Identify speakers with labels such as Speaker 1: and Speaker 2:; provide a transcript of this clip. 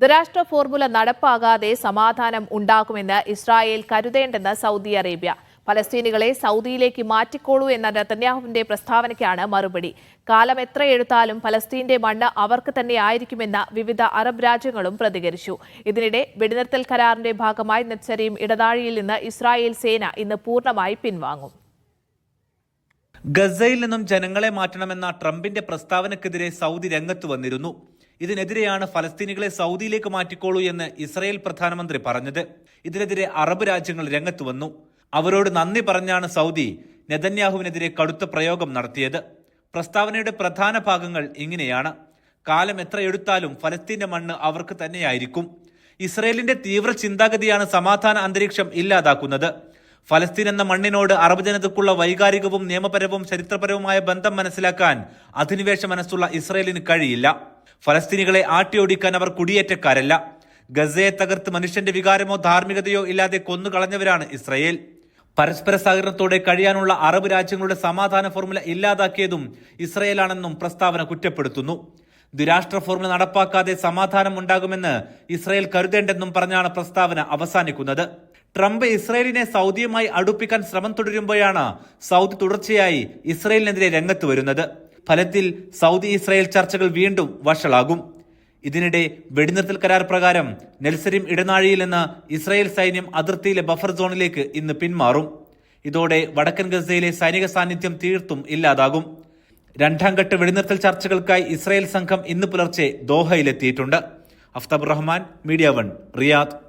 Speaker 1: ദ്വിരാഷ്ട്ര formula നടപ്പാകാതെ സമാധാനം ഉണ്ടാക്കുമെന്ന് ഇസ്രായേൽ കരുതേണ്ടെന്ന് സൗദി അറേബ്യ. പലസ്തീനികളെ സൗദിയിലേക്ക് മാറ്റിക്കോളൂ എന്ന നെതന്യാഹുവിന്റെ പ്രസ്താവനയ്ക്കാണ് മറുപടി. കാലം എത്ര എഴുത്താലും പലസ്തീന്റെ മണ്ണ് അവർക്ക് തന്നെ ആയിരിക്കുമെന്ന് വിവിധ അറബ് രാജ്യങ്ങളും പ്രതികരിച്ചു. ഇതിനിടെ വെടിനിർത്തൽ കരാറിന്റെ ഭാഗമായി നെച്ചരിയും ഇടനാഴിയിൽ നിന്ന് ഇസ്രായേൽ സേന ഇന്ന് പൂർണമായി പിൻവാങ്ങും.
Speaker 2: ഗസയിൽ നിന്നും ജനങ്ങളെ മാറ്റണമെന്ന ട്രംപിന്റെ പ്രസ്താവനക്കെതിരെ സൗദി രംഗത്ത് വന്നിരുന്നു. ഇതിനെതിരെയാണ് ഫലസ്തീനികളെ സൗദിയിലേക്ക് മാറ്റിക്കോളൂ എന്ന് ഇസ്രായേൽ പ്രധാനമന്ത്രി പറഞ്ഞത്. ഇതിനെതിരെ അറബ് രാജ്യങ്ങൾ രംഗത്ത് വന്നു. അവരോട് നന്ദി പറഞ്ഞാണ് സൗദി നെതന്യാഹുവിനെതിരെ കടുത്ത പ്രയോഗം നടത്തിയത്. പ്രസ്താവനയുടെ പ്രധാന ഭാഗങ്ങൾ ഇങ്ങനെയാണ്. കാലം എത്ര എടുത്താലും ഫലസ്തീന്റെ മണ്ണ് അവർക്ക് തന്നെയായിരിക്കും. ഇസ്രയേലിന്റെ തീവ്ര ചിന്താഗതിയാണ് സമാധാന അന്തരീക്ഷം ഇല്ലാതാക്കുന്നത്. ഫലസ്തീൻ എന്ന മണ്ണിനോട് അറബ് ജനതയ്ക്കുള്ള വൈകാരികവും നിയമപരവും ചരിത്രപരവുമായ ബന്ധം മനസ്സിലാക്കാൻ അധിനിവേശ മനസ്സുള്ള ഇസ്രയേലിന് കഴിയില്ല. ഫലസ്തീനികളെ ആട്ടിയോടിക്കാൻ അവർ കുടിയേറ്റക്കാരല്ല. ഗസയെ തകർത്ത് മനുഷ്യന്റെ വികാരമോ ധാർമ്മികതയോ ഇല്ലാതെ കൊന്നുകളഞ്ഞവരാണ് ഇസ്രയേൽ. പരസ്പര സഹകരണത്തോടെ കഴിയാനുള്ള അറബ് രാജ്യങ്ങളുടെ സമാധാന ഫോർമുല ഇല്ലാതാക്കിയതും ഇസ്രയേലാണെന്നും പ്രസ്താവന കുറ്റപ്പെടുത്തുന്നു. ദ്വിരാഷ്ട്ര ഫോർമുല നടപ്പാക്കാതെ സമാധാനം ഉണ്ടാകുമെന്ന് ഇസ്രയേൽ കരുതേണ്ടെന്നും പറഞ്ഞാണ് പ്രസ്താവന അവസാനിക്കുന്നത്. ട്രംപ് ഇസ്രയേലിനെ സൗദിയുമായി അടുപ്പിക്കാൻ ശ്രമം തുടരുമ്പോഴാണ് സൗദി തുടർച്ചയായി ഇസ്രയേലിനെതിരെ രംഗത്ത് വരുന്നത്. ഫലത്തിൽ സൗദി ഇസ്രയേൽ ചർച്ചകൾ വീണ്ടും വഷളാകും. ഇതിനിടെ വെടിനിർത്തൽ കരാർ പ്രകാരം നെൽസരിം ഇടനാഴിയിൽ നിന്ന് ഇസ്രായേൽ സൈന്യം അതിർത്തിയിലെ ബഫർ സോണിലേക്ക് ഇന്ന് പിന്മാറും. ഇതോടെ വടക്കൻ ഗസയിലെ സൈനിക സാന്നിധ്യം തീർത്തും ഇല്ലാതാകും. രണ്ടാം ഘട്ട വെടിനിർത്തൽ ചർച്ചകൾക്കായി ഇസ്രായേൽ സംഘം ഇന്ന് പുലർച്ചെ ദോഹയിലെത്തിയിട്ടുണ്ട്. Aftab Rahman media one Riyadh.